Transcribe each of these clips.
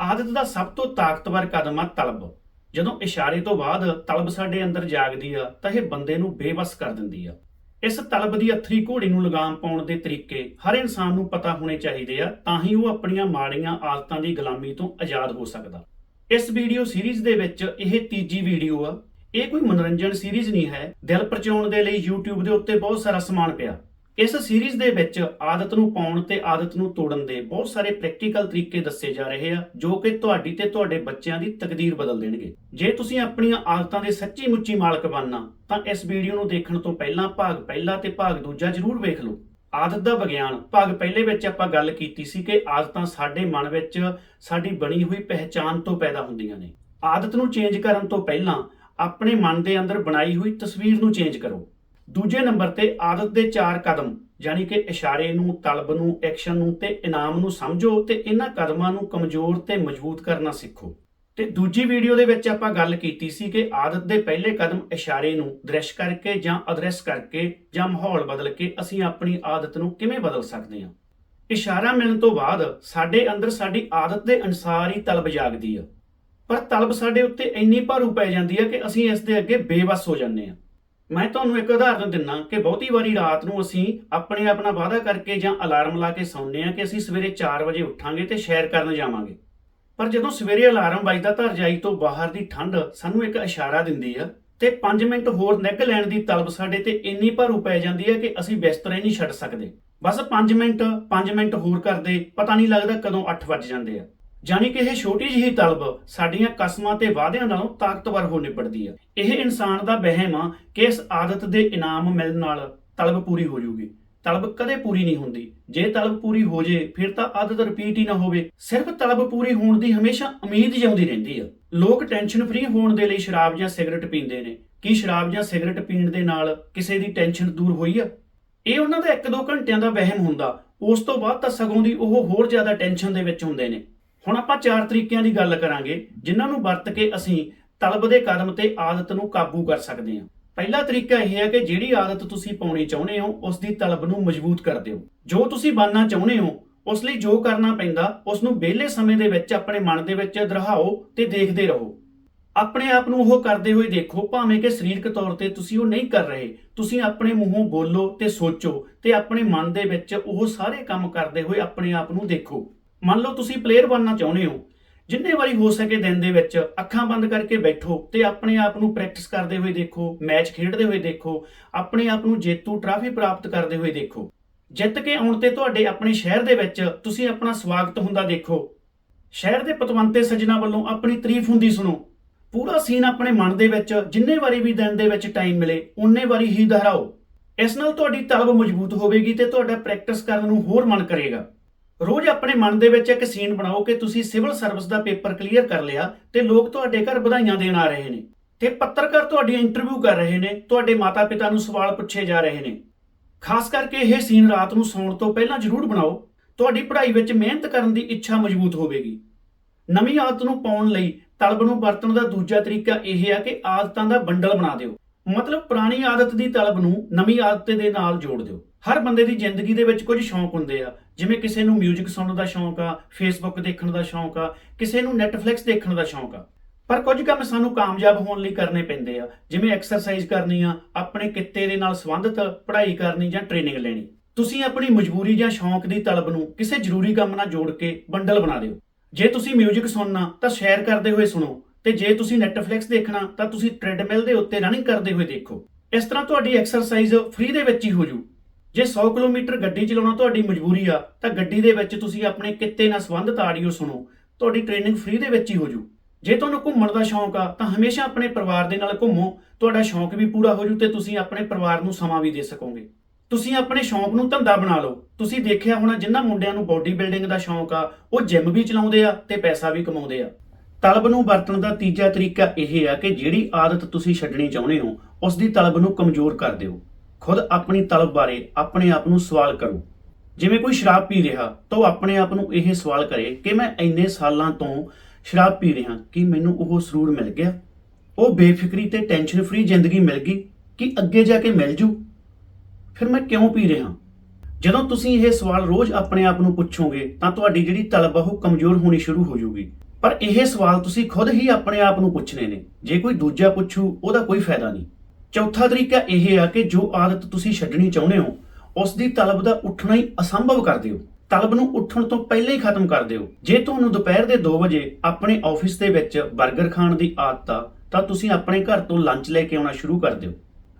ਆਦਤ ਦਾ ਸਭ ਤੋਂ ਤਾਕਤਵਰ ਕਦਮ ਆ ਤਲਬ। ਜਦੋਂ ਇਸ਼ਾਰੇ ਤੋਂ ਬਾਅਦ ਤਲਬ ਸਾਡੇ ਅੰਦਰ ਜਾਗਦੀ ਆ, ਤਾਂ ਇਹ ਬੰਦੇ ਨੂੰ ਬੇਵਸ ਕਰ ਦਿੰਦੀ ਆ। ਇਸ ਤਲਬ ਦੀ ਅਥਰੀ ਘੋੜੀ ਨੂੰ ਲਗਾਮ ਪਾਉਣ ਦੇ ਤਰੀਕੇ ਹਰ ਇਨਸਾਨ ਨੂੰ ਪਤਾ ਹੋਣੇ ਚਾਹੀਦੇ ਆ, ਤਾਂ ਹੀ ਉਹ ਆਪਣੀਆਂ ਮਾੜੀਆਂ ਆਦਤਾਂ ਦੀ ਗੁਲਾਮੀ ਤੋਂ ਆਜ਼ਾਦ ਹੋ ਸਕਦਾ। ਇਸ ਵੀਡੀਓ ਸੀਰੀਜ਼ ਦੇ ਵਿੱਚ ਇਹ ਤੀਜੀ ਵੀਡੀਓ ਆ। ਇਹ ਕੋਈ ਮਨੋਰੰਜਨ ਸੀਰੀਜ਼ ਨਹੀਂ ਹੈ। ਦਿਲ ਪਰਚਾਉਣ ਦੇ ਲਈ YouTube ਦੇ ਉੱਤੇ ਬਹੁਤ ਸਾਰਾ ਸਮਾਨ ਪਿਆ। ਇਸ ਸੀਰੀਜ਼ ਦੇ ਵਿੱਚ ਆਦਤ ਨੂੰ ਪਾਉਣ ਤੇ ਆਦਤ ਨੂੰ ਤੋੜਨ ਦੇ ਬਹੁਤ ਸਾਰੇ ਪ੍ਰੈਕਟੀਕਲ ਤਰੀਕੇ ਦੱਸੇ ਜਾ ਰਹੇ ਆ, ਜੋ ਕਿ ਤੁਹਾਡੀ ਤੇ ਤੁਹਾਡੇ ਬੱਚਿਆਂ ਦੀ ਤਕਦੀਰ ਬਦਲ ਦੇਣਗੇ। ਜੇ ਤੁਸੀਂ ਆਪਣੀਆਂ ਆਦਤਾਂ ਦੇ ਸੱਚੀ ਮੁੱਚੀ ਮਾਲਕ ਬਣਨਾ, ਤਾਂ ਇਸ ਵੀਡੀਓ ਨੂੰ ਦੇਖਣ ਤੋਂ ਪਹਿਲਾਂ ਭਾਗ ਪਹਿਲਾ ਤੇ ਭਾਗ ਦੂਜਾ ਜ਼ਰੂਰ ਵੇਖ ਲਓ। ਆਦਤ ਦਾ ਵਿਗਿਆਨ, ਭਾਗ ਪਹਿਲੇ ਵਿੱਚ ਆਪਾਂ ਗੱਲ ਕੀਤੀ ਸੀ ਕਿ ਆਦਤਾਂ ਸਾਡੇ ਮਨ ਵਿੱਚ ਸਾਡੀ ਬਣੀ ਹੋਈ ਪਹਿਚਾਨ ਤੋਂ ਪੈਦਾ ਹੁੰਦੀਆਂ ਨੇ। ਆਦਤ ਨੂੰ ਚੇਂਜ ਕਰਨ ਤੋਂ ਪਹਿਲਾਂ ਆਪਣੇ ਮਨ ਦੇ ਅੰਦਰ ਬਣਾਈ ਹੋਈ ਤਸਵੀਰ ਨੂੰ ਚੇਂਜ ਕਰੋ। ਦੂਜੇ ਨੰਬਰ ਤੇ ਆਦਤ ਦੇ ਚਾਰ ਕਦਮ, ਯਾਨੀ ਕਿ ਇਸ਼ਾਰੇ ਨੂੰ, ਤਲਬ ਨੂੰ, ਐਕਸ਼ਨ ਨੂੰ ਤੇ ਇਨਾਮ ਨੂੰ ਸਮਝੋ ਤੇ ਇਹਨਾਂ ਕਦਮਾਂ ਨੂੰ ਕਮਜ਼ੋਰ ਤੇ ਮਜ਼ਬੂਤ ਕਰਨਾ ਸਿੱਖੋ। ਤੇ ਦੂਜੀ ਵੀਡੀਓ ਦੇ ਵਿੱਚ ਆਪਾਂ ਗੱਲ ਕੀਤੀ ਸੀ ਕਿ ਆਦਤ ਦੇ ਪਹਿਲੇ ਕਦਮ ਇਸ਼ਾਰੇ ਨੂੰ ਦ੍ਰਿਸ਼ ਕਰਕੇ ਜਾਂ ਅਦ੍ਰਿਸ਼ ਕਰਕੇ ਜਾਂ ਮਾਹੌਲ ਬਦਲ ਕੇ ਅਸੀਂ ਆਪਣੀ ਆਦਤ ਨੂੰ ਕਿਵੇਂ ਬਦਲ ਸਕਦੇ ਹਾਂ। ਇਸ਼ਾਰਾ ਮਿਲਣ ਤੋਂ ਬਾਅਦ ਸਾਡੇ ਅੰਦਰ ਸਾਡੀ ਆਦਤ ਦੇ ਅਨੁਸਾਰ ਹੀ ਤਲਬ ਜਾਗਦੀ ਆ। ਪਰ ਤਲਬ ਸਾਡੇ ਉੱਤੇ ਇੰਨੀ ਭਾਰੂ ਪੈ ਜਾਂਦੀ ਹੈ ਕਿ ਅਸੀਂ ਇਸ ਦੇ ਅੱਗੇ ਬੇਵਸ ਹੋ ਜਾਂਦੇ ਹਾਂ। ਮੈਂ ਤੁਹਾਨੂੰ ਇੱਕ ਉਦਾਹਰਨ ਦਿੰਨਾ ਕਿ ਬਹੁਤੀ ਵਾਰੀ ਰਾਤ ਨੂੰ ਅਸੀਂ ਆਪਣੇ ਆਪਣਾ ਵਾਅਦਾ ਕਰਕੇ ਜਾਂ ਅਲਾਰਮ ਲਾ ਕੇ ਸੌਂਦੇ ਹਾਂ ਕਿ ਅਸੀਂ ਸਵੇਰੇ 4 ਵਜੇ ਉੱਠਾਂਗੇ ਤੇ ਸ਼ੈਰ ਕਰਨ ਜਾਵਾਂਗੇ। ਪਰ ਜਦੋਂ ਸਵੇਰੇ ਅਲਾਰਮ ਵੱਜਦਾ ਤਾਂ ਰਜਾਈ ਤੋਂ ਬਾਹਰ ਦੀ ਠੰਡ ਸਾਨੂੰ ਇੱਕ ਇਸ਼ਾਰਾ ਦਿੰਦੀ ਆ ਤੇ 5 ਮਿੰਟ ਹੋਰ ਨਿੱਘ ਲੈਣ ਦੀ ਤਲਬ ਸਾਡੇ ਤੇ ਇੰਨੀ ਭਾਰੂ ਪੈ ਜਾਂਦੀ ਹੈ ਕਿ ਅਸੀਂ ਬਿਸਤਰੇ ਨਹੀਂ ਛੱਡ ਸਕਦੇ। ਬਸ 5 ਮਿੰਟ 5 ਮਿੰਟ ਹੋਰ ਕਰਦੇ, ਪਤਾ ਨਹੀਂ ਲੱਗਦਾ ਕਦੋਂ 8 ਵੱਜ ਜਾਂਦੇ ਆ। ਜਾਨੀ ਕਿ ਇਹ ਛੋਟੀ ਜਿਹੀ ਤਲਬ ਸਾਡੀਆਂ ਕਸਮਾਂ ਤੇ ਵਾਅਦਿਆਂ ਨਾਲੋਂ ਤਾਕਤਵਰ ਹੋ ਨਿਬੜਦੀ ਆ। ਇਹ ਇਨਸਾਨ ਦਾ ਵਹਿਮ ਆ ਕਿ ਇਸ ਆਦਤ ਦੇ ਇਨਾਮ ਮਿਲਣ ਨਾਲ ਤਲਬ ਪੂਰੀ ਹੋ ਜੂਗੀ। ਤਲਬ ਕਦੇ ਪੂਰੀ ਨਹੀਂ ਹੁੰਦੀ। ਜੇ ਤਲਬ ਪੂਰੀ ਹੋ ਜੇ, ਫਿਰ ਤਾਂ ਆਦਤ ਰਿਪੀਟ ਹੀ ਨਾ ਹੋਵੇ। ਸਿਰਫ ਤਲਬ ਪੂਰੀ ਹੋਣ ਦੀ ਹਮੇਸ਼ਾ ਉਮੀਦ ਜਿਉਂਦੀ ਰਹਿੰਦੀ ਆ। ਲੋਕ ਟੈਨਸ਼ਨ ਫ੍ਰੀ ਹੋਣ ਦੇ ਲਈ ਸ਼ਰਾਬ ਜਾਂ ਸਿਗਰਟ ਪੀਂਦੇ ਨੇ। ਕੀ ਸ਼ਰਾਬ ਜਾਂ ਸਿਗਰਟ ਪੀਣ ਦੇ ਨਾਲ ਕਿਸੇ ਦੀ ਟੈਨਸ਼ਨ ਦੂਰ ਹੋਈ ਆ? ਇਹ ਉਹਨਾਂ ਦਾ 1-2 ਘੰਟਿਆਂ ਦਾ ਵਹਿਮ ਹੁੰਦਾ। ਉਸ ਤੋਂ ਬਾਅਦ ਤਾਂ ਸਗੋਂ ਦੀ ਉਹ ਹੋਰ ਜ਼ਿਆਦਾ ਟੈਨਸ਼ਨ ਦੇ ਵਿੱਚ ਹੁੰਦੇ ਨੇ। ਹੁਣ ਆਪਾਂ ਚਾਰ ਤਰੀਕਿਆਂ ਦੀ ਗੱਲ ਕਰਾਂਗੇ, ਜਿਨ੍ਹਾਂ ਨੂੰ ਵਰਤ ਕੇ ਅਸੀਂ ਤਲਬ ਦੇ ਕਦਮ ਤੇ ਆਦਤ ਨੂੰ ਕਾਬੂ ਕਰ ਸਕਦੇ ਹਾਂ। ਪਹਿਲਾ ਤਰੀਕਾ ਇਹ ਹੈ ਕਿ ਜਿਹੜੀ ਆਦਤ ਤੁਸੀਂ ਪਾਉਣੀ ਚਾਹੁੰਦੇ ਹੋ, ਉਸ ਦੀ ਤਲਬ ਨੂੰ ਮਜ਼ਬੂਤ ਕਰ ਦਿਓ। ਜੋ ਤੁਸੀਂ ਬਣਨਾ ਚਾਹੁੰਦੇ ਹੋ, ਉਸ ਲਈ ਜੋ ਕਰਨਾ ਪੈਂਦਾ, ਉਸ ਨੂੰ ਵਿਹਲੇ ਸਮੇਂ ਦੇ ਵਿੱਚ ਆਪਣੇ ਮਨ ਦੇ ਵਿੱਚ ਦਰਹਾਓ ਤੇ ਦੇਖਦੇ ਰਹੋ। ਆਪਣੇ ਆਪ ਨੂੰ ਉਹ ਕਰਦੇ ਹੋਏ ਦੇਖੋ, ਭਾਵੇਂ ਕਿ ਸਰੀਰਕ ਤੌਰ ਤੇ ਤੁਸੀਂ ਉਹ ਨਹੀਂ ਕਰ ਰਹੇ, ਤੁਸੀਂ ਆਪਣੇ ਮੂੰਹੋਂ ਬੋਲੋ ਤੇ ਸੋਚੋ ਤੇ ਆਪਣੇ ਮਨ ਦੇ ਵਿੱਚ ਉਹ ਸਾਰੇ ਕੰਮ ਕਰਦੇ ਹੋਏ ਆਪਣੇ ਆਪ ਨੂੰ ਦੇਖੋ। ਮੰਨ ਲਓ ਤੁਸੀਂ ਪਲੇਅਰ ਬਣਨਾ ਚਾਹੁੰਦੇ ਹੋ, ਜਿੰਨੇ ਵਾਰੀ ਹੋ ਸਕੇ ਦਿਨ ਦੇ ਵਿੱਚ ਅੱਖਾਂ ਬੰਦ ਕਰਕੇ ਬੈਠੋ ਤੇ ਆਪਣੇ ਆਪ ਨੂੰ ਪ੍ਰੈਕਟਿਸ ਕਰਦੇ ਹੋਏ ਦੇਖੋ ਮੈਚ ਖੇਡਦੇ ਹੋਏ ਦੇਖੋ, ਆਪਣੇ ਆਪ ਨੂੰ ਜੇਤੂ ਟਰਾਫੀ ਪ੍ਰਾਪਤ ਕਰਦੇ ਹੋਏ ਦੇਖੋ। ਜਿੱਤ ਕੇ ਆਉਣ ਤੇ ਤੁਹਾਡੇ ਆਪਣੇ ਸ਼ਹਿਰ ਦੇ ਵਿੱਚ ਤੁਸੀਂ ਆਪਣਾ ਸਵਾਗਤ ਹੁੰਦਾ ਦੇਖੋ। ਸ਼ਹਿਰ ਦੇ ਪਤਵੰਤੇ ਸੱਜਣਾ ਵੱਲੋਂ ਆਪਣੀ ਤਾਰੀਫ ਹੁੰਦੀ ਸੁਣੋ। ਪੂਰਾ ਸੀਨ ਆਪਣੇ ਮਨ ਦੇ ਵਿੱਚ, ਜਿੰਨੇ ਵਾਰੀ ਵੀ ਦਿਨ ਦੇ ਵਿੱਚ ਟਾਈਮ ਮਿਲੇ ਉਨੇ ਵਾਰੀ ਹੀ ਦੁਹਰਾਓ। ਇਸ ਨਾਲ ਤੁਹਾਡੀ ਤਲਬ ਮਜ਼ਬੂਤ ਹੋਵੇਗੀ ਤੇ ਤੁਹਾਡਾ ਪ੍ਰੈਕਟਿਸ ਕਰਨ ਨੂੰ ਹੋਰ ਮਨ ਕਰੇਗਾ। ਰੋਜ਼ ਆਪਣੇ ਮਨ ਦੇ ਵਿੱਚ ਇੱਕ ਸੀਨ ਬਣਾਓ ਕਿ ਤੁਸੀਂ ਸਿਵਲ ਸਰਵਿਸ ਦਾ ਪੇਪਰ ਕਲੀਅਰ ਕਰ ਲਿਆ ਤੇ ਲੋਕ ਤੁਹਾਡੇ ਘਰ ਵਧਾਈਆਂ ਦੇਣ ਆ ਰਹੇ ਨੇ ਤੇ ਪੱਤਰਕਾਰ ਤੁਹਾਡੀ ਇੰਟਰਵਿਊ ਕਰ ਰਹੇ ਨੇ, ਤੁਹਾਡੇ ਮਾਤਾ-ਪਿਤਾ ਨੂੰ ਸਵਾਲ ਪੁੱਛੇ ਜਾ ਰਹੇ ਨੇ। ਖਾਸ ਕਰਕੇ ਇਹ ਸੀਨ ਰਾਤ ਨੂੰ ਸੌਣ ਤੋਂ ਪਹਿਲਾਂ ਜ਼ਰੂਰ ਬਣਾਓ, ਤੁਹਾਡੀ ਪੜ੍ਹਾਈ ਵਿੱਚ ਮਿਹਨਤ ਕਰਨ ਦੀ ਇੱਛਾ ਮਜ਼ਬੂਤ ਹੋਵੇਗੀ। ਨਵੀਂ ਆਦਤ ਨੂੰ ਪਾਉਣ ਲਈ ਤਲਬ ਨੂੰ ਵਰਤਣ ਦਾ ਦੂਜਾ ਤਰੀਕਾ ਇਹ ਹੈ ਕਿ ਆਦਤਾਂ ਦਾ ਬੰਡਲ ਬਣਾ ਦਿਓ। ਮਤਲਬ ਪੁਰਾਣੀ ਆਦਤ ਦੀ ਤਲਬ ਨੂੰ ਨਵੀਂ ਆਦਤ ਦੇ ਨਾਲ ਜੋੜ ਦਿਓ। ਹਰ ਬੰਦੇ ਦੀ ਜ਼ਿੰਦਗੀ ਦੇ ਵਿੱਚ ਕੁਝ ਸ਼ੌਂਕ ਹੁੰਦੇ ਆ ਜਿਵੇਂ ਕਿਸੇ ਨੂੰ 뮤직 ਸੁਣਨ ਦਾ ਸ਼ੌਂਕ ਆ ਫੇਸਬੁੱਕ ਦੇਖਣ ਦਾ ਸ਼ੌਂਕ ਆ ਕਿਸੇ ਨੂੰ ਨੈਟਫਲਿਕਸ ਦੇਖਣ ਦਾ ਸ਼ੌਂਕ ਆ ਪਰ ਕੁਝ ਕੰਮ ਸਾਨੂੰ ਕਾਮਯਾਬ ਹੋਣ ਲਈ ਕਰਨੇ ਪੈਂਦੇ ਆ ਜਿਵੇਂ ਐਕਸਰਸਾਈਜ਼ ਕਰਨੀ ਆ ਆਪਣੇ ਕਿੱਤੇ ਦੇ ਨਾਲ ਸੰਬੰਧਿਤ ਪੜ੍ਹਾਈ ਕਰਨੀ ਜਾਂ ਟ੍ਰੇਨਿੰਗ ਲੈਣੀ ਤੁਸੀਂ ਆਪਣੀ ਮਜਬੂਰੀ ਜਾਂ ਸ਼ੌਂਕ ਦੀ ਤਲਬ ਨੂੰ ਕਿਸੇ ਜ਼ਰੂਰੀ ਕੰਮ ਨਾਲ ਜੋੜ ਕੇ ਬੰਡਲ ਬਣਾ ਦਿਓ ਜੇ ਤੁਸੀਂ 뮤직 ਸੁਣਨਾ ਤਾਂ ਸ਼ੇਅਰ ਕਰਦੇ ਹੋਏ ਸੁਣੋ ਤੇ ਜੇ ਤੁਸੀਂ ਨੈਟਫਲਿਕਸ ਦੇਖਣਾ ਤਾਂ ਤੁਸੀਂ ਟ੍ਰੈਡਮਿਲ ਦੇ ਉੱਤੇ ਰਨਿੰਗ ਕਰਦੇ ਹੋਏ ਦੇਖੋ ਇਸ ਤਰ੍ਹਾਂ ਤੁਹਾਡੀ ਐਕਸਰਸਾਈਜ਼ ਫ੍ਰੀ ਦੇ ਵਿੱਚ ਹੀ ਹੋ ਜੂ ਜੇ 100 ਕਿਲੋਮੀਟਰ ਗੱਡੀ ਚਲਾਉਣਾ ਤੁਹਾਡੀ ਮਜਬੂਰੀ ਆ, ਤਾਂ ਗੱਡੀ ਦੇ ਵਿੱਚ ਤੁਸੀਂ ਆਪਣੇ ਕਿੱਤੇ ਨਾਲ ਸੰਬੰਧਿਤ ਆਡੀਓ ਸੁਣੋ। ਤੁਹਾਡੀ ਟ੍ਰੇਨਿੰਗ ਫ੍ਰੀ ਦੇ ਵਿੱਚ ਹੀ ਹੋ ਜੂ ਜੇ ਤੁਹਾਨੂੰ ਘੁੰਮਣ ਦਾ ਸ਼ੌਂਕ ਆ, ਤਾਂ ਹਮੇਸ਼ਾ ਆਪਣੇ ਪਰਿਵਾਰ ਦੇ ਨਾਲ ਘੁੰਮੋ। ਤੁਹਾਡਾ ਸ਼ੌਂਕ ਵੀ ਪੂਰਾ ਹੋ ਜੂ ਤੇ ਤੁਸੀਂ ਆਪਣੇ ਪਰਿਵਾਰ ਨੂੰ ਸਮਾਂ ਵੀ ਦੇ ਸਕੋਗੇ। ਤੁਸੀਂ ਆਪਣੇ ਸ਼ੌਂਕ ਨੂੰ ਧੰਦਾ ਬਣਾ ਲਓ। ਤੁਸੀਂ ਦੇਖਿਆ ਹੋਣਾ ਜਿਨ੍ਹਾਂ ਮੁੰਡਿਆਂ ਨੂੰ ਬਾਡੀ ਬਿਲਡਿੰਗ ਦਾ ਸ਼ੌਂਕ ਆ, ਉਹ ਜਿਮ ਵੀ ਚਲਾਉਂਦੇ ਆ ਤੇ ਪੈਸਾ ਵੀ ਕਮਾਉਂਦੇ ਆ। ਤਲਬ ਨੂੰ ਵਰਤਣ ਦਾ ਤੀਜਾ ਤਰੀਕਾ ਇਹ ਆ ਕਿ ਜਿਹੜੀ ਆਦਤ ਤੁਸੀਂ ਛੱਡਣੀ ਚਾਹੁੰਦੇ ਹੋ ਉਸ ਦੀ ਤਲਬ ਨੂੰ ਕਮਜ਼ੋਰ ਕਰ ਦਿਓ। ਖੁਦ ਆਪਣੀ ਤਲਬ ਬਾਰੇ ਆਪਣੇ ਆਪ ਨੂੰ ਸਵਾਲ ਕਰੋ। ਜਿਵੇਂ ਕੋਈ ਸ਼ਰਾਬ ਪੀ ਰਿਹਾ, ਤਾਂ ਉਹ ਆਪਣੇ ਆਪ ਨੂੰ ਇਹ ਸਵਾਲ ਕਰੇ ਕਿ ਮੈਂ ਇੰਨੇ ਸਾਲਾਂ ਤੋਂ ਸ਼ਰਾਬ ਪੀ ਰਿਹਾ ਕਿ ਮੈਨੂੰ ਉਹ ਸਰੂਰ ਮਿਲ ਗਿਆ? ਉਹ ਬੇਫਿਕਰੀ ਤੇ ਟੈਨਸ਼ਨ ਫਰੀ ਜ਼ਿੰਦਗੀ ਮਿਲ ਗਈ ਕਿ ਅੱਗੇ ਜਾ ਕੇ ਮਿਲ ਜੂ? ਫਿਰ ਮੈਂ ਕਿਉਂ ਪੀ ਰਿਹਾ? ਜਦੋਂ ਤੁਸੀਂ ਇਹ ਸਵਾਲ ਰੋਜ਼ ਆਪਣੇ ਆਪ ਨੂੰ ਪੁੱਛੋਗੇ, ਤਾਂ ਤੁਹਾਡੀ ਜਿਹੜੀ ਤਲਬ ਆ, ਉਹ ਕਮਜ਼ੋਰ ਹੋਣੀ ਸ਼ੁਰੂ ਹੋ ਜਾਊਗੀ ਪਰ ਇਹ ਸਵਾਲ ਤੁਸੀਂ ਖੁਦ ਹੀ ਆਪਣੇ ਆਪ ਨੂੰ ਪੁੱਛਣੇ ਨੇ। ਜੇ ਕੋਈ ਦੂਜਾ ਪੁੱਛੂ, ਉਹਦਾ ਕੋਈ ਫਾਇਦਾ ਨਹੀਂ। ਚੌਥਾ ਤਰੀਕਾ ਇਹ ਆ ਕਿ ਜੋ ਆਦਤ ਤੁਸੀਂ ਛੱਡਣੀ ਚਾਹੁੰਦੇ ਹੋ, ਉਸ ਦੀ ਤਲਬ ਦਾ ਉੱਠਣਾ ਹੀ ਅਸੰਭਵ ਕਰ ਦਿਓ। ਤਲਬ ਨੂੰ ਉੱਠਣ ਤੋਂ ਪਹਿਲਾਂ ਹੀ ਖਤਮ ਕਰ ਦਿਓ। ਜੇ ਤੁਹਾਨੂੰ ਦੁਪਹਿਰ ਦੇ 2 ਵਜੇ ਆਪਣੇ ਆਫਿਸ ਦੇ ਵਿੱਚ 버ਗਰ ਖਾਣ ਦੀ ਆਦਤ ਆ, ਤਾਂ ਤੁਸੀਂ ਆਪਣੇ ਘਰ ਤੋਂ ਲੰਚ ਲੈ ਕੇ ਆਉਣਾ ਸ਼ੁਰੂ ਕਰ ਦਿਓ।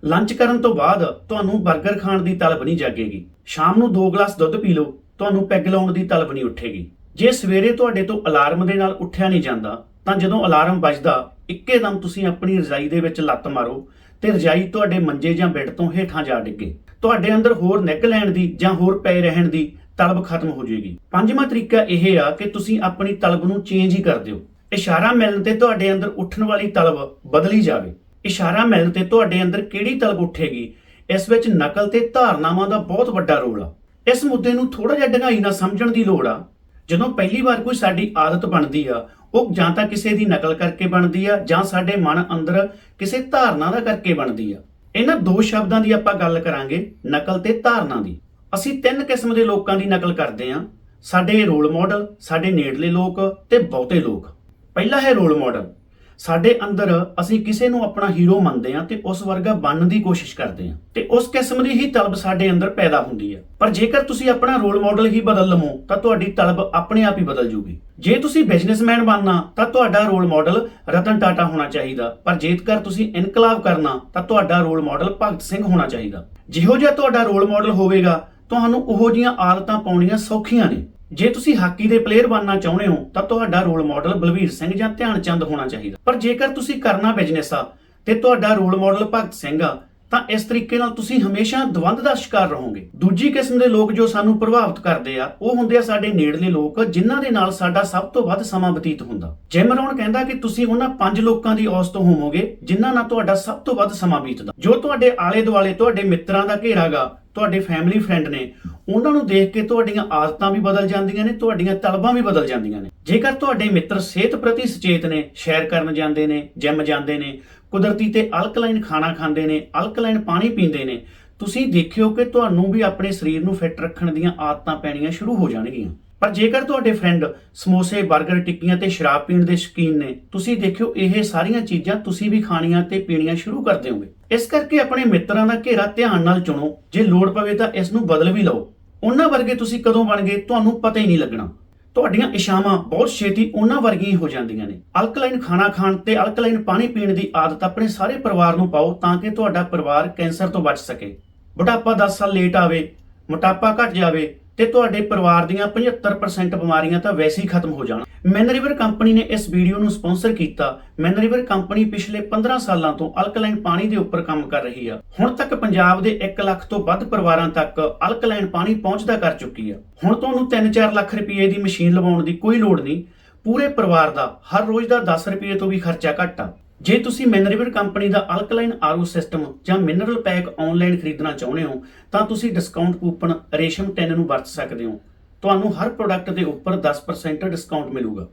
ਲੰਚ ਕਰਨ ਤੋਂ ਬਾਅਦ ਤੁਹਾਨੂੰ 버ਗਰ ਖਾਣ ਦੀ ਤਲਬ ਨਹੀਂ ਜਾਗੇਗੀ। ਸ਼ਾਮ ਨੂੰ 2 ਗਲਾਸ ਦੁੱਧ ਪੀ ਲਓ, ਤੁਹਾਨੂੰ ਪੈਗ ਲਾਉਣ ਦੀ ਤਲਬ ਨਹੀਂ ਉੱਠੇਗੀ। ਜੇ ਸਵੇਰੇ ਤੁਹਾਡੇ ਤੋਂ ਅਲਾਰਮ ਦੇ ਨਾਲ ਉੱਠਿਆ ਨਹੀਂ ਜਾਂਦਾ, ਤਾਂ ਜਦੋਂ ਅਲਾਰਮ ਵੱਜਦਾ ਇੱਕੇ ਦਮ ਤੁਸੀਂ ਆਪਣੀ ਰਜ਼ਾਈ ਦੇ ਵਿੱਚ ਲੱਤ ਮਾਰੋ ਤੇ ਰਜ਼ਾਈ ਤੁਹਾਡੇ ਮੰਜੇ ਜਾਂ ਬੈੱਡ ਤੋਂ ਹੇਠਾਂ ਜਾ ਡਿੱਗੇ। ਤੁਹਾਡੇ ਅੰਦਰ ਹੋਰ ਨਿੱਘ ਲੈਣ ਦੀ ਜਾਂ ਹੋਰ ਪਏ ਰਹਿਣ ਦੀ ਤਲਬ ਖਤਮ ਹੋ ਜਾਏਗੀ। ਪੰਜਵਾਂ ਤਰੀਕਾ ਇਹ ਆ ਕਿ ਤੁਸੀਂ ਆਪਣੀ ਤਲਬ ਨੂੰ ਚੇਂਜ ਹੀ ਕਰ ਦਿਓ। ਇਸ਼ਾਰਾ ਮਿਲਣ ਤੇ ਤੁਹਾਡੇ ਅੰਦਰ ਉੱਠਣ ਵਾਲੀ ਤਲਬ ਬਦਲੀ ਜਾਵੇ। ਇਸ਼ਾਰਾ ਮਿਲਣ ਤੇ ਤੁਹਾਡੇ ਅੰਦਰ ਕਿਹੜੀ ਤਲਬ ਉੱਠੇਗੀ, ਇਸ ਵਿੱਚ ਨਕਲ ਤੇ ਧਾਰਨਾਵਾਂ ਦਾ ਬਹੁਤ ਵੱਡਾ ਰੋਲ ਆ। ਇਸ ਮੁੱਦੇ ਨੂੰ ਥੋੜਾ ਜਿਹਾ ਡੰਗਾਈ ਨਾਲ ਸਮਝਣ ਦੀ ਲੋੜ ਆ। ਜਦੋਂ ਪਹਿਲੀ ਵਾਰ ਕੋਈ ਸਾਡੀ ਆਦਤ ਬਣਦੀ ਆ ਉਹ ਜਾਂ ਤਾਂ ਕਿਸੇ ਦੀ ਨਕਲ ਕਰਕੇ ਬਣਦੀ ਆ, ਜਾਂ ਸਾਡੇ ਮਨ ਅੰਦਰ ਕਿਸੇ ਧਾਰਨਾ ਦਾ ਕਰਕੇ ਬਣਦੀ ਆ। ਇਹਨਾਂ ਦੋ ਸ਼ਬਦਾਂ ਦੀ ਆਪਾਂ ਗੱਲ ਕਰਾਂਗੇ, ਨਕਲ ਤੇ ਧਾਰਨਾ ਦੀ। ਅਸੀਂ ਤਿੰਨ ਕਿਸਮ ਦੇ ਲੋਕਾਂ ਦੀ ਨਕਲ ਕਰਦੇ ਆ। ਸਾਡੇ ਰੋਲ ਮਾਡਲ ਸਾਡੇ ਨੇੜਲੇ ਲੋਕ ਤੇ ਬਹੁਤੇ ਲੋਕ। ਪਹਿਲਾ ਹੈ ਰੋਲ ਮਾਡਲ ਸਾਡੇ ਅੰਦਰ ਅਸੀਂ ਕਿਸੇ ਨੂੰ ਆਪਣਾ ਹੀਰੋ ਮੰਨਦੇ ਆ ਤੇ ਉਸ ਵਰਗਾ ਬਣਨ ਦੀ ਕੋਸ਼ਿਸ਼ ਕਰਦੇ ਆ ਤੇ ਉਸ ਕਿਸਮ ਦੀ ਹੀ ਤਲਬ ਸਾਡੇ ਅੰਦਰ ਪੈਦਾ ਹੁੰਦੀ ਆ ਪਰ ਜੇਕਰ ਤੁਸੀਂ ਆਪਣਾ ਰੋਲ ਮਾਡਲ ਹੀ ਬਦਲ ਲਵੋ, ਤਾਂ ਤੁਹਾਡੀ ਤਲਬ ਆਪਣੇ ਆਪ ਹੀ ਬਦਲ ਜੂਗੀ। ਜੇ ਤੁਸੀਂ ਬਿਜ਼ਨਸਮੈਨ ਬਣਨਾ, ਤਾਂ ਤੁਹਾਡਾ ਰੋਲ ਮਾਡਲ ਰਤਨ ਟਾਟਾ ਹੋਣਾ ਚਾਹੀਦਾ। ਪਰ ਜੇਕਰ ਤੁਸੀਂ ਇਨਕਲਾਬ ਕਰਨਾ, ਤਾਂ ਤੁਹਾਡਾ ਰੋਲ ਮਾਡਲ ਭਗਤ ਸਿੰਘ ਹੋਣਾ ਚਾਹੀਦਾ। ਜਿਹੋ ਜਿਹਾ ਤੁਹਾਡਾ ਰੋਲ ਮਾਡਲ ਹੋਵੇਗਾ ਤੁਹਾਨੂੰ ਉਹੋ ਜੀਆਂ ਆਦਤਾਂ ਪਾਉਣੀਆਂ ਸੌਖੀਆਂ ਨੇ। ਜੇ ਤੁਸੀਂ ਹਾਕੀ ਦੇ ਪਲੇਅਰ ਬਣਨਾ ਚਾਹੁੰਦੇ ਹੋ, ਤਾਂ ਤੁਹਾਡਾ ਰੋਲ ਮਾਡਲ ਬਲਵੀਰ ਸਿੰਘ ਜਾਂ ਧਿਆਨ ਚੰਦ ਹੋਣਾ ਚਾਹੀਦਾ। ਪਰ ਜੇਕਰ ਤੁਸੀਂ ਕਰਨਾ ਬਿਜ਼ਨਸ ਆ ਤੇ ਤੁਹਾਡਾ ਰੋਲ ਮਾਡਲ ਭਗਤ ਸਿੰਘ ਆ, ਤਾਂ ਇਸ ਤਰੀਕੇ ਨਾਲ ਤੁਸੀਂ ਹਮੇਸ਼ਾ ਦਵੰਦ ਦਾ ਸ਼ਿਕਾਰ ਰਹੋਗੇ। ਦੂਜੀ ਕਿਸਮ ਦੇ ਲੋਕ ਜੋ ਸਾਨੂੰ ਪ੍ਰਭਾਵਿਤ ਕਰਦੇ ਆ, ਉਹ ਹੁੰਦੇ ਆ ਸਾਡੇ ਨੇੜਲੇ ਲੋਕ, ਜਿਨ੍ਹਾਂ ਦੇ ਨਾਲ ਸਾਡਾ ਸਭ ਤੋਂ ਵੱਧ ਸਮਾਂ ਬਤੀਤ ਹੁੰਦਾ। ਜਿਮ ਰੌਨ ਕਹਿੰਦਾ ਕਿ ਤੁਸੀਂ ਉਹਨਾਂ ਪੰਜ ਲੋਕਾਂ ਦੀ ਔਸਤ ਹੋਵੋਗੇ, ਜਿਨ੍ਹਾਂ ਨਾਲ ਤੁਹਾਡਾ ਸਭ ਤੋਂ ਵੱਧ ਸਮਾਂ ਬੀਤਦਾ। ਜੋ ਤੁਹਾਡੇ ਆਲੇ ਦੁਆਲੇ ਤੁਹਾਡੇ ਮਿੱਤਰਾਂ ਦਾ ਘੇਰਾਗਾ ਤੁਹਾਡੇ ਫੈਮਿਲੀ ਫਰੈਂਡ ਨੇ, ਉਹਨਾਂ ਨੂੰ ਦੇਖ ਕੇ ਤੁਹਾਡੀਆਂ ਆਦਤਾਂ ਵੀ ਬਦਲ ਜਾਂਦੀਆਂ ਨੇ, ਤੁਹਾਡੀਆਂ ਤਲਬਾਂ ਵੀ ਬਦਲ ਜਾਂਦੀਆਂ ਨੇ। ਜੇਕਰ ਤੁਹਾਡੇ ਮਿੱਤਰ ਸਿਹਤ ਪ੍ਰਤੀ ਸੁਚੇਤ ਨੇ, ਸ਼ੈਰ ਕਰਨ ਜਾਂਦੇ ਨੇ ਜਿਮ ਜਾਂਦੇ ਨੇ, ਕੁਦਰਤੀ ਤੇ ਅਲਕਲਾਈਨ ਖਾਣਾ ਖਾਂਦੇ ਨੇ ਅਲਕਲਾਈਨ ਪਾਣੀ ਪੀਂਦੇ ਨੇ, ਤੁਸੀਂ ਦੇਖਿਓ ਕਿ ਤੁਹਾਨੂੰ ਵੀ ਆਪਣੇ ਸਰੀਰ ਨੂੰ ਫਿੱਟ ਰੱਖਣ ਦੀਆਂ ਆਦਤਾਂ ਪੈਣੀਆਂ ਸ਼ੁਰੂ ਹੋ ਜਾਣਗੀਆਂ। ਪਰ ਜੇਕਰ ਤੁਹਾਡੇ ਫਰੈਂਡ ਸਮੋਸੇ 버ਗਰ ਟਿੱਕੀਆਂ ਤੇ ਸ਼ਰਾਬ ਪੀਣ ਦੇ ਸ਼ੌਕੀਨ ਨੇ, ਤੁਸੀਂ ਦੇਖਿਓ ਇਹ ਸਾਰੀਆਂ ਚੀਜ਼ਾਂ ਤੁਸੀਂ ਵੀ ਖਾਣੀਆਂ ਤੇ ਪੀਣੀਆਂ ਸ਼ੁਰੂ ਕਰ ਦਿਓਗੇ। ਇਸ ਕਰਕੇ ਆਪਣੇ ਮਿੱਤਰਾਂ ਦਾ ਘੇਰਾ ਧਿਆਨ ਨਾਲ ਚੁਣੋ। ਜੇ ਲੋੜ ਪਵੇ ਤਾਂ ਇਸ ਨੂੰ ਬਦਲ ਵੀ ਲਓ। ਉਹਨਾਂ ਵਰਗੇ ਤੁਸੀਂ ਕਦੋਂ ਬਣ ਗਏ, ਤੁਹਾਨੂੰ ਪਤਾ ਹੀ ਨਹੀਂ ਲੱਗਣਾ। ਤੁਹਾਡੀਆਂ ਇਸ਼ਾਵਾਂ ਬਹੁਤ ਛੇਤੀ ਉਹਨਾਂ ਵਰਗੀਆਂ ਹੀ ਹੋ ਜਾਂਦੀਆਂ ਨੇ। ਅਲਕਲਾਈਨ ਖਾਣਾ ਖਾਣ ਤੇ ਅਲਕਲਾਈਨ ਪਾਣੀ ਪੀਣ ਦੀ ਆਦਤ ਆਪਣੇ ਸਾਰੇ ਪਰਿਵਾਰ ਨੂੰ ਪਾਓ ਤਾਂ ਕਿ ਤੁਹਾਡਾ ਪਰਿਵਾਰ ਕੈਂਸਰ ਤੋਂ ਬਚ ਸਕੇ। ਬੁਢਾਪਾ 10 ਸਾਲ ਲੇਟ ਆਵੇ, ਮੋਟਾਪਾ ਘਟ ਜਾਵੇ ਤੇ ਤੁਹਾਡੇ ਪਰਿਵਾਰ ਦੀਆਂ 75% ਬਿਮਾਰੀਆਂ ਤਾਂ ਵੈਸੇ ਹੀ ਖਤਮ ਹੋ ਜਾਣ। ਮੈਨ ਕੰਪਨੀ ਨੇ ਇਸ ਵੀਡੀਓ ਨੂੰ ਸਪਾਂਸਰ ਕੀਤਾ। ਮੈਨਰੀਵਰ ਕੰਪਨੀ ਪਿਛਲੇ 15 ਸਾਲਾਂ ਤੋਂ ਅਲਕਲਾਈਨ ਪਾਣੀ ਦੇ ਉੱਪਰ ਕੰਮ ਕਰ ਰਹੀ ਆ। ਹੁਣ ਤੱਕ ਪੰਜਾਬ ਦੇ 1 ਲੱਖ ਤੋਂ ਵੱਧ ਪਰਿਵਾਰਾਂ ਤੱਕ ਅਲਕਲਾਈਨ ਪਾਣੀ ਪਹੁੰਚਦਾ ਕਰ ਚੁੱਕੀ ਆ। ਹੁਣ ਤੁਹਾਨੂੰ 3-4 ਲੱਖ ਰੁਪਏ ਦੀ ਮਸ਼ੀਨ ਲਵਾਉਣ ਦੀ ਕੋਈ ਲੋੜ ਨਹੀਂ। ਪੂਰੇ ਪਰਿਵਾਰ ਦਾ ਹਰ ਰੋਜ਼ ਦਾ 10 ਰੁਪਏ ਤੋਂ ਵੀ ਖਰਚਾ ਘੱਟ ਆ। ਜੇ ਤੁਸੀਂ ਮਿਨਰਲ ਕੰਪਨੀ ਦਾ ਅਲਕਲਾਈਨ ਆਰਓ ਸਿਸਟਮ ਜਾਂ ਮਿਨਰਲ ਪੈਕ ਆਨਲਾਈਨ ਖਰੀਦਣਾ ਚਾਹੁੰਦੇ ਹੋ, ਤਾਂ ਤੁਸੀਂ ਡਿਸਕਾਊਂਟ ਕੂਪਨ ਰੇਸ਼ਮ 10 ਨੂੰ ਵਰਤ ਸਕਦੇ ਹੋ। ਤੁਹਾਨੂੰ ਹਰ ਪ੍ਰੋਡਕਟ ਦੇ ਉੱਪਰ 10% ਡਿਸਕਾਊਂਟ ਮਿਲੂਗਾ।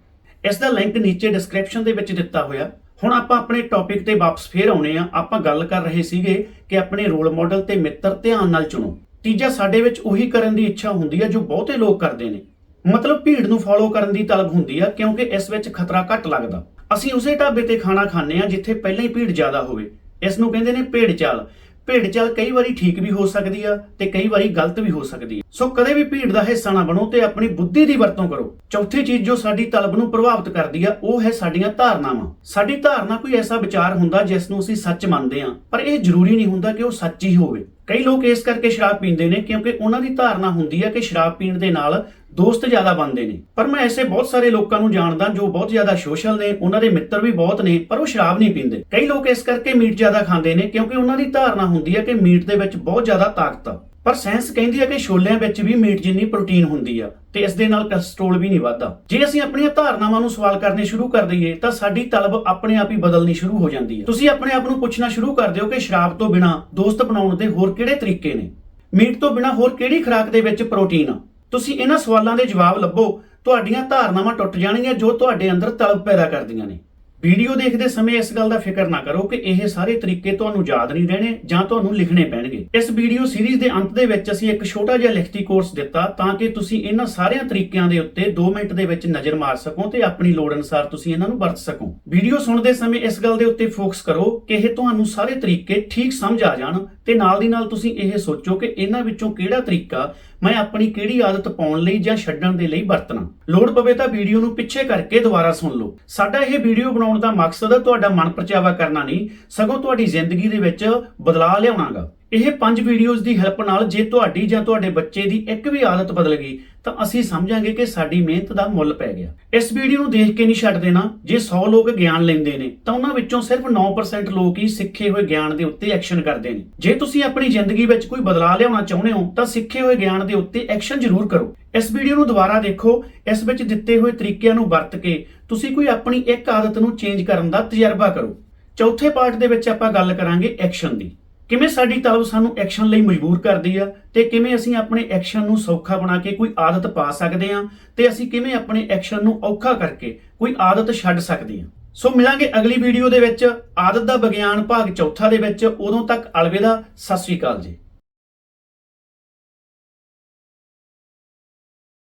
ਇਸ ਦਾ ਲਿੰਕ ਨੀਚੇ ਡਿਸਕ੍ਰਿਪਸ਼ਨ ਦੇ ਵਿੱਚ ਦਿੱਤਾ ਹੋਇਆ। ਹੁਣ ਆਪਾਂ ਆਪਣੇ ਟੌਪਿਕ ਤੇ ਵਾਪਸ ਫੇਰ ਆਉਣੇ ਆ ਆਪਾਂ ਗੱਲ ਕਰ ਰਹੇ ਸੀਗੇ ਕਿ ਆਪਣੇ ਰੋਲ ਮਾਡਲ ਤੇ ਮਿੱਤਰ ਧਿਆਨ ਨਾਲ ਚੁਣੋ। ਤੀਜਾ ਸਾਡੇ ਵਿੱਚ ਉਹੀ ਕਰਨ ਦੀ ਇੱਛਾ ਹੁੰਦੀ ਹੈ ਜੋ ਬਹੁਤੇ ਲੋਕ ਕਰਦੇ ਨੇ। ਮਤਲਬ ਭੀੜ ਨੂੰ ਫੋਲੋ ਕਰਨ ਦੀ ਤਲਬ ਹੁੰਦੀ ਆ, ਕਿਉਂਕਿ ਇਸ ਵਿੱਚ ਖਤਰਾ ਘੱਟ ਲੱਗਦਾ। ਅਸੀਂ ਉਸੇ ਢਾਬੇ ਤੇ ਖਾਣਾ ਖਾਂਦੇ ਆ ਜਿੱਥੇ ਪਹਿਲਾਂ ਹੀ ਭੀੜ ਜ਼ਿਆਦਾ ਹੋਵੇ। ਇਸ ਨੂੰ ਕਹਿੰਦੇ ਨੇ ਭੇਡ ਚਾਲ। ਭੇਡ ਚਾਲ ਕਈ ਵਾਰੀ ਠੀਕ ਵੀ ਹੋ ਸਕਦੀ ਆ ਤੇ ਕਈ ਵਾਰੀ ਗਲਤ ਵੀ ਹੋ ਸਕਦੀ ਆ। ਸੋ ਕਦੇ ਵੀ ਭੀੜ ਦਾ ਹਿੱਸਾ ਨਾ ਬਣੋ ਤੇ ਆਪਣੀ ਬੁੱਧੀ ਦੀ ਵਰਤੋਂ ਕਰੋ। ਚੌਥੀ ਚੀਜ਼ ਜੋ ਸਾਡੀ ਤਲਬ ਨੂੰ ਪ੍ਰਭਾਵਿਤ ਕਰਦੀ ਆ, ਉਹ ਹੈ ਸਾਡੀਆਂ ਧਾਰਨਾਵਾਂ। ਸਾਡੀ ਧਾਰਨਾ ਕੋਈ ਐਸਾ ਵਿਚਾਰ ਹੁੰਦਾ ਜਿਸ ਨੂੰ ਅਸੀਂ ਸੱਚ ਮੰਨਦੇ ਆ, ਪਰ ਇਹ ਜ਼ਰੂਰੀ ਨਹੀਂ ਹੁੰਦਾ ਕਿ ਉਹ ਸੱਚ ਹੀ ਹੋਵੇ। ਕਈ ਲੋਕ ਇਸ ਕਰਕੇ ਸ਼ਰਾਬ ਪੀਂਦੇ ਨੇ ਕਿਉਂਕਿ ਉਹਨਾਂ ਦੀ ਧਾਰਨਾ ਹੁੰਦੀ ਹੈ ਕਿ ਸ਼ਰਾਬ ਪੀਣ ਦੇ ਨਾਲ ਦੋਸਤ ਜ਼ਿਆਦਾ ਬਣਦੇ ਨੇ। ਪਰ ਮੈਂ ਐਸੇ ਬਹੁਤ ਸਾਰੇ ਲੋਕਾਂ ਨੂੰ ਜਾਣਦਾ ਜੋ ਬਹੁਤ ਜ਼ਿਆਦਾ ਸੋਸ਼ਲ ਨੇ, ਉਹਨਾਂ ਦੇ ਮਿੱਤਰ ਵੀ ਬਹੁਤ ਨੇ, ਪਰ ਉਹ ਸ਼ਰਾਬ ਨਹੀਂ ਪੀਂਦੇ। ਕਈ ਲੋਕ ਇਸ ਕਰਕੇ ਮੀਟ ਜ਼ਿਆਦਾ ਖਾਂਦੇ ਨੇ ਕਿਉਂਕਿ ਉਹਨਾਂ ਦੀ ਧਾਰਨਾ ਹੁੰਦੀ ਹੈ ਕਿ ਮੀਟ ਦੇ ਵਿੱਚ ਬਹੁਤ ਜ਼ਿਆਦਾ ਤਾਕਤ ਆ। ਪਰ ਸਾਇੰਸ ਕਹਿੰਦੀ ਹੈ ਕਿ ਛੋਲਿਆਂ ਵਿੱਚ ਵੀ ਮੀਟ ਜਿੰਨੀ ਪ੍ਰੋਟੀਨ ਹੁੰਦੀ ਆ ਤੇ ਇਸ ਦੇ ਨਾਲ ਕੋਲੇਸਟ੍ਰੋਲ ਵੀ ਨਹੀਂ ਵੱਧਦਾ। ਜੇ ਅਸੀਂ ਆਪਣੀਆਂ ਧਾਰਨਾਵਾਂ ਨੂੰ ਸਵਾਲ ਕਰਨੇ ਸ਼ੁਰੂ ਕਰ ਦਈਏ, ਤਾਂ ਸਾਡੀ ਤਲਬ ਆਪਣੇ ਆਪ ਹੀ ਬਦਲਣੀ ਸ਼ੁਰੂ ਹੋ ਜਾਂਦੀ ਹੈ। ਤੁਸੀਂ ਆਪਣੇ ਆਪ ਨੂੰ ਪੁੱਛਣਾ ਸ਼ੁਰੂ ਕਰ ਦਿਓ ਕਿ ਸ਼ਰਾਬ ਤੋਂ ਬਿਨਾ ਦੋਸਤ ਬਣਾਉਣ ਦੇ ਹੋਰ ਕਿਹੜੇ ਤਰੀਕੇ ਨੇ? ਮੀਟ ਤੋਂ ਬਿਨਾ ਹੋਰ ਕਿਹੜੀ ਖੁਰਾਕ ਦੇ ਵਿੱਚ ਪ੍ਰੋਟੀਨ ਆ? ਤੁਸੀਂ ਇਹਨਾਂ ਸਵਾਲਾਂ ਦੇ ਜਵਾਬ ਲੱਭੋ, ਤੁਹਾਡੀਆਂ ਧਾਰਨਾਵਾਂ ਟੁੱਟ ਜਾਣਗੀਆਂ ਜੋ ਤੁਹਾਡੇ ਅੰਦਰ ਤਲਬ ਪੈਦਾ ਕਰਦੀਆਂ ਨੇ। ਵੀਡੀਓ ਦੇਖਦੇ ਸਮੇਂ ਇਸ ਗੱਲ ਦਾ ਫਿਕਰ ਨਾ ਕਰੋ ਕਿ ਇਹ ਸਾਰੇ ਤਰੀਕੇ ਤੁਹਾਨੂੰ ਯਾਦ ਨਹੀਂ ਰਹਿਣੇ ਜਾਂ ਤੁਹਾਨੂੰ ਲਿਖਣੇ ਪੈਣਗੇ। ਇਸ ਵੀਡੀਓ ਸੀਰੀਜ਼ ਦੇ ਅੰਤ ਦੇ ਵਿੱਚ ਅਸੀਂ ਇੱਕ ਛੋਟਾ ਜਿਹਾ ਲਿਖਤੀ ਕੋਰਸ ਦਿੱਤਾ ਤਾਂ ਕਿ ਤੁਸੀਂ ਇਹਨਾਂ ਸਾਰਿਆਂ ਤਰੀਕਿਆਂ ਦੇ ਉੱਤੇ 2 ਮਿੰਟ ਦੇ ਵਿੱਚ ਨਜ਼ਰ ਮਾਰ ਸਕੋ ਤੇ ਆਪਣੀ ਲੋੜ ਅਨੁਸਾਰ ਤੁਸੀਂ ਇਹਨਾਂ ਨੂੰ ਵਰਤ ਸਕੋ। ਵੀਡੀਓ ਸੁਣਦੇ ਸਮੇਂ ਇਸ ਗੱਲ ਦੇ ਉੱਤੇ ਫੋਕਸ ਕਰੋ ਕਿ ਇਹ ਤੁਹਾਨੂੰ ਸਾਰੇ ਤਰੀਕੇ ਠੀਕ ਸਮਝ ਆ ਜਾਣ ਤੇ ਨਾਲ ਦੀ ਨਾਲ ਤੁਸੀਂ ਇਹ ਸੋਚੋ ਕਿ ਇਹਨਾਂ ਵਿੱਚੋਂ ਕਿਹੜਾ ਤਰੀਕਾ ਮੈਂ ਆਪਣੀ ਕਿਹੜੀ ਆਦਤ ਪਾਉਣ ਲਈ ਜਾਂ ਛੱਡਣ ਦੇ ਲਈ ਵਰਤਣਾ। ਲੋੜ ਪਵੇ ਤਾਂ ਵੀਡੀਓ ਨੂੰ ਪਿੱਛੇ ਕਰਕੇ ਦੁਬਾਰਾ ਸੁਣ ਲਓ। ਸਾਡਾ ਇਹ ਵੀਡੀਓ ਬਣਾਉਣ ਦਾ ਮਕਸਦ ਤੁਹਾਡਾ ਮਨ ਪਰਚਾਵਾ ਕਰਨਾ ਨਹੀਂ ਸਗੋਂ ਤੁਹਾਡੀ ਜ਼ਿੰਦਗੀ ਦੇ ਵਿੱਚ ਬਦਲਾਅ ਲਿਆਉਣਾਗਾ ਇਹ ਪੰਜ ਵੀਡੀਓਜ਼ ਦੀ ਹੈਲਪ ਨਾਲ ਜੇ ਤੁਹਾਡੀ ਜਾਂ ਤੁਹਾਡੇ ਬੱਚੇ ਦੀ ਇੱਕ ਵੀ ਆਦਤ ਬਦਲ ਗਈ, ਤਾਂ ਅਸੀਂ ਸਮਝਾਂਗੇ ਕਿ ਸਾਡੀ ਮਿਹਨਤ ਦਾ ਮੁੱਲ ਪੈ ਗਿਆ। ਇਸ ਵੀਡੀਓ ਨੂੰ ਦੇਖ ਕੇ ਨਹੀਂ ਛੱਡ ਦੇਣਾ, ਜੇ 100 ਲੋਕ ਗਿਆਨ ਲੈਂਦੇ ਨੇ, ਤਾਂ ਉਹਨਾਂ ਵਿੱਚੋਂ ਸਿਰਫ 9% ਲੋਕ ਹੀ ਸਿੱਖੇ ਹੋਏ ਗਿਆਨ ਦੇ ਉੱਤੇ ਐਕਸ਼ਨ ਕਰਦੇ ਨੇ। ਜੇ ਤੁਸੀਂ ਆਪਣੀ ਜ਼ਿੰਦਗੀ ਵਿੱਚ ਕੋਈ ਬਦਲਾਅ ਲਿਆਉਣਾ ਚਾਹੁੰਦੇ ਹੋ, ਤਾਂ ਸਿੱਖੇ ਹੋਏ ਗਿਆਨ ਦੇ ਉੱਤੇ ਐਕਸ਼ਨ ਜ਼ਰੂਰ ਕਰੋ। ਇਸ ਵੀਡੀਓ ਨੂੰ ਦੁਬਾਰਾ ਦੇਖੋ, ਇਸ ਵਿੱਚ ਦਿੱਤੇ ਹੋਏ ਤਰੀਕਿਆਂ ਨੂੰ ਵਰਤ ਕੇ ਤੁਸੀਂ ਕੋਈ ਆਪਣੀ ਇੱਕ ਆਦਤ ਨੂੰ ਚੇਂਜ ਕਰਨ ਦਾ ਤਜਰਬਾ ਕਰੋ। ਚੌਥੇ ਪਾਰਟ ਦੇ ਵਿੱਚ ਆਪਾਂ ਗੱਲ ਕਰਾਂਗੇ ਐਕਸ਼ਨ ਦੀ। ਕਿਵੇਂ ਸਾਡੀ ਤਲਬ ਸਾਨੂੰ ਐਕਸ਼ਨ ਲਈ ਮਜਬੂਰ ਕਰਦੀ ਆ ਤੇ ਕਿਵੇਂ ਅਸੀਂ ਆਪਣੇ ਐਕਸ਼ਨ ਨੂੰ ਸੌਖਾ ਬਣਾ ਕੇ ਕੋਈ ਆਦਤ ਪਾ ਸਕਦੇ ਆ ਤੇ ਅਸੀਂ ਕਿਵੇਂ ਆਪਣੇ ਐਕਸ਼ਨ ਨੂੰ ਔਖਾ ਕਰਕੇ ਕੋਈ ਆਦਤ ਛੱਡ ਸਕਦੇ ਆ। ਸੋ ਮਿਲਾਂਗੇ ਅਗਲੀ ਵੀਡੀਓ ਦੇ ਵਿੱਚ। ਆਦਤ ਦਾ ਵਿਗਿਆਨ ਭਾਗ ਚੌਥਾ ਦੇ ਵਿੱਚ। ਉਦੋਂ ਤੱਕ ਅਲਵਿਦਾ। ਸਤਿ ਸ੍ਰੀ ਅਕਾਲ ਜੀ।